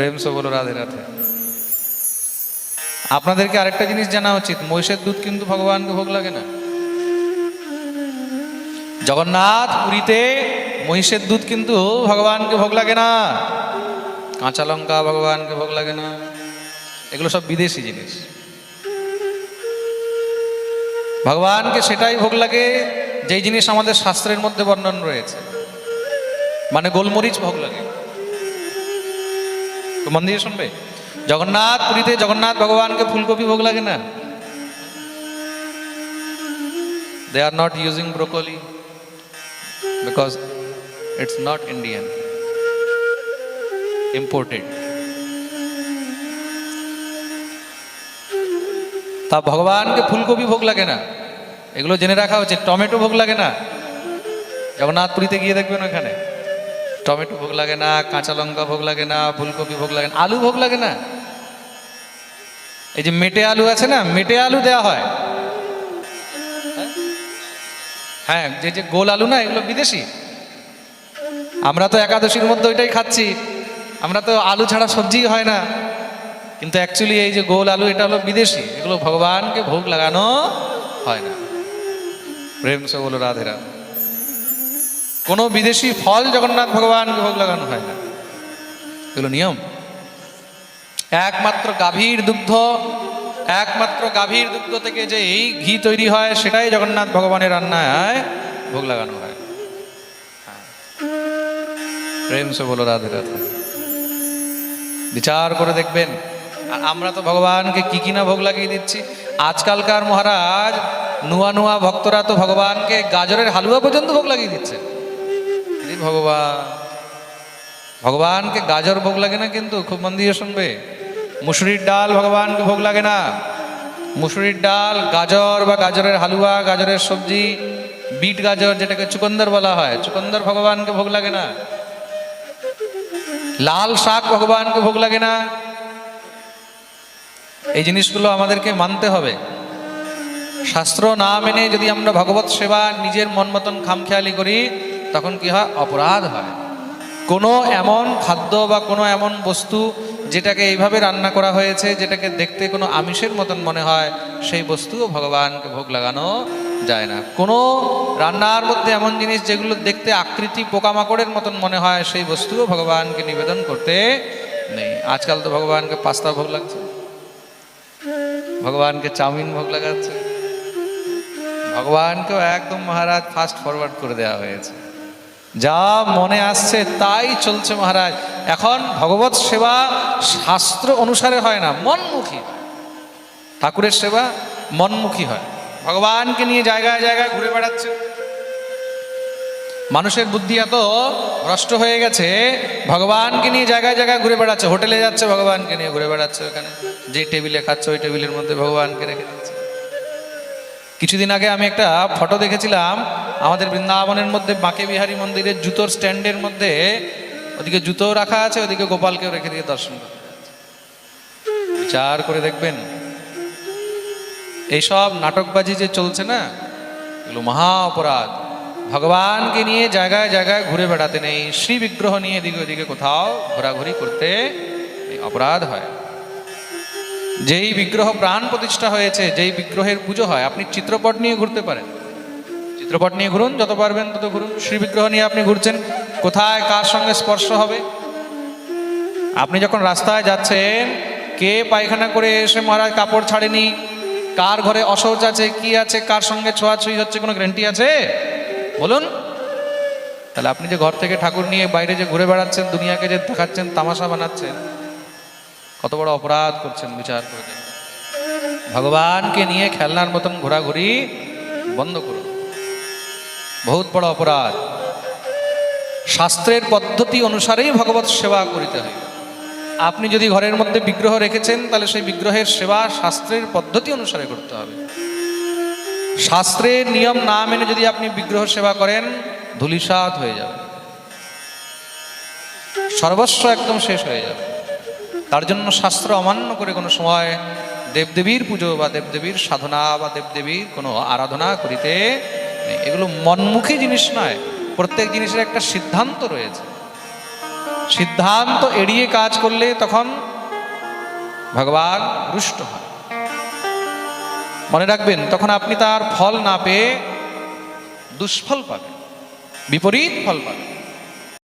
প্রেম সে রাধে রাধে। আপনাদেরকে আরেকটা জিনিস জানা উচিত, মহিষের দুধ কিন্তু ভগবানকে ভোগ লাগে না। জগন্নাথ পুরীতে মহিষের দুধ কিন্তু ভগবানকে ভোগ লাগে না। কাঁচা লঙ্কা ভগবানকে ভোগ লাগে না। এগুলো সব বিদেশি জিনিস। ভগবানকে সেটাই ভোগ লাগে যেই জিনিস আমাদের শাস্ত্রের মধ্যে বর্ণন রয়েছে। মানে গোলমরিচ ভোগ লাগে। তো মন দিয়ে শুনবে? জগন্নাথ পুরীতে জগন্নাথ ভগবানকে ফুলকপি ভোগ লাগে না? They are not using broccoli because it's not Indian imported তা ভগবানকে ফুলকপি ভোগ লাগে না? এগুলো জেনে রাখা হচ্ছে টমেটো ভোগ লাগে না? জগন্নাথ পুরীতে গিয়ে দেখবেন ওখানে টমেটো ভোগ লাগে না, কাঁচা লঙ্কা ভোগ লাগে না, ফুলকপি ভোগ লাগে না, আলু ভোগ লাগে না। এই যে মেটে আলু আছে না, মেটে আলু দেওয়া হয়। হ্যাঁ যে যে গোল আলু না, এগুলো বিদেশি। আমরা তো একাদশীর মধ্যে ওইটাই খাচ্ছি। আমরা তো আলু ছাড়া সবজি হয় না। কিন্তু অ্যাকচুয়ালি এই যে গোল আলু, এটা হলো বিদেশি। এগুলো ভগবানকে ভোগ লাগানো হয় না। প্রেম সে বলো, রাধে রাধে। কোনো বিদেশি ফল জগন্নাথ ভগবানকে ভোগ লাগানো হয় না। এগুলো নিয়ম। একমাত্র গাভীর দুগ্ধ, একমাত্র গাভীর দুগ্ধ থেকে যে এই ঘি তৈরি হয়, সেটাই জগন্নাথ ভগবানের রান্নায় ভোগ লাগানো হয়। হ্যাঁ। প্রেম সে বলো রাধে রাধে। বিচার করে দেখবেন। আর আমরা তো ভগবানকে কি কিনা ভোগ লাগিয়ে দিচ্ছি। আজকালকার মহারাজ, নুয়া নুয়া ভক্তরা তো ভগবানকে গাজরের হালুয়া পর্যন্ত ভোগ লাগিয়ে দিচ্ছে। এই ভগবান, ভগবানকে গাজর ভোগ লাগে না কিন্তু খুব মন দিয়ে শুনবে। মুসুরির ডাল ভগবানকে ভোগ লাগে না। মুসুরির ডাল, গাজর বা গাজরের হালুয়া, গাজরের সবজি, বিট গাজর যেটাকে চুকন্দর বলা হয়, চুকন্দর ভগবানকে ভোগ লাগে না। লাল শাক ভগবানকে ভোগ লাগে না। এই জিনিসগুলো আমাদেরকে মানতে হবে। শাস্ত্র না মেনে যদি আমরা ভগবত সেবা নিজের মন মতন খামখেয়ালি করি তখন কি হয়? অপরাধ হয়। কোনো এমন খাদ্য বা কোনো এমন বস্তু যেটাকে এইভাবে রান্না করা হয়েছে, যেটাকে দেখতে কোনো আমিষের মতন মনে হয়, সেই বস্তুও ভগবানকে ভোগ লাগানো যায় না। কোনো রান্নার মধ্যে এমন জিনিস যেগুলো দেখতে আকৃতি পোকামাকড়ের মতন মনে হয়, সেই বস্তুও ভগবানকে নিবেদন করতে নেই। আজকাল তো ভগবানকে পাস্তা ভোগ লাগছে। ভগবানকে চাউমিন ভোগ লাগাচ্ছে। ভগবানকেও একদম মহারাজ ফাস্ট ফরওয়ার্ড করে দেওয়া হয়েছে। যা মনে আসছে তাই চলছে মহারাজ। এখন ভগবত সেবা শাস্ত্র অনুসারে হয় না, মনমুখী। ঠাকুরের সেবা মনমুখী হয়। ভগবানকে নিয়ে জায়গায় জায়গায় ঘুরে বেড়াচ্ছে। মানুষের বুদ্ধি এত ভ্রষ্ট হয়ে গেছে, ভগবানকে নিয়ে জায়গায় জায়গায় ঘুরে বেড়াচ্ছে। হোটেলে যাচ্ছে, ভগবানকে নিয়ে ঘুরে বেড়াচ্ছে ওখানে। যে টেবিলে খাচ্ছে, ওই টেবিলের মধ্যে ভগবানকে রেখে দিচ্ছে। কিছুদিন আগে আমি একটা ফটো দেখেছিলাম আমাদের বৃন্দাবনের মধ্যে বাঁকে বিহারী মন্দিরের জুতোর স্ট্যান্ডের মধ্যে। ওদিকে জুতো রাখা আছে, ওদিকে গোপালকেও রেখে দিয়ে দর্শন। বিচার করে দেখবেন। এইসব নাটকবাজি যে চলছে না, এগুলো মহা অপরাধ। ভগবানকে নিয়ে জায়গায় জায়গায় ঘুরে বেড়াতে নেই শ্রী বিগ্রহ নিয়ে এদিকে ওদিকে কোথাও ঘোরাঘুরি করতে অপরাধ হয়। যেই বিগ্রহ প্রাণ প্রতিষ্ঠা হয়েছে, যেই বিগ্রহের পুজো হয়, আপনি চিত্রপট নিয়ে ঘুরতে পারেন। চিত্রপট নিয়ে ঘুরুন, যত পারবেন তত ঘুরুন। শ্রী বিগ্রহ নিয়ে আপনি ঘুরছেন, কোথায় কার সঙ্গে স্পর্শ হবে? আপনি যখন রাস্তায় যাচ্ছেন, কে পায়খানা করে এসে মহারাজ কাপড় ছাড়েনি? কার ঘরে অশৌচ আছে, কি আছে, কার সঙ্গে ছোঁয়াছুঁই হচ্ছে, কোনো গ্যারেন্টি আছে? বলুন। তাহলে আপনি যে ঘর থেকে ঠাকুর নিয়ে বাইরে যে ঘুরে বেড়াচ্ছেন, দুনিয়াকে যে দেখাচ্ছেন, তামাশা বানাচ্ছেন কত বড় অপরাধ করছেন বিচার করে দেখুন। ভগবানকে নিয়ে খেলনার মতন ঘোরাঘুরি বন্ধ করুন। বহুত বড় অপরাধ। শাস্ত্রের পদ্ধতি অনুসারেই ভগবত সেবা করিতে হয়। আপনি যদি ঘরের মধ্যে বিগ্রহ রেখেছেন, তাহলে সেই বিগ্রহের সেবা শাস্ত্রের পদ্ধতি অনুসারে করতে হবে। শাস্ত্রের নিয়ম না মেনে যদি আপনি বিগ্রহ সেবা করেন, ধুলিসাৎ হয়ে যাবে। সর্বস্ব একদম শেষ হয়ে যাবে। তার জন্য শাস্ত্র অমান্য করে কোনো সময় দেবদেবীর পুজো বা দেবদেবীর সাধনা বা দেবদেবীর কোনো আরাধনা করিতে এগুলো মনমুখী জিনিস নয়, প্রত্যেক জিনিসের একটা সিদ্ধান্ত রয়েছে। সিদ্ধান্ত এড়িয়ে কাজ করলে তখন ভগবান রুষ্ট হয়। মনে রাখবেন, তখন আপনি তার ফল না পেয়ে দুষ্ফল পাবেন, বিপরীত ফল পাবেন।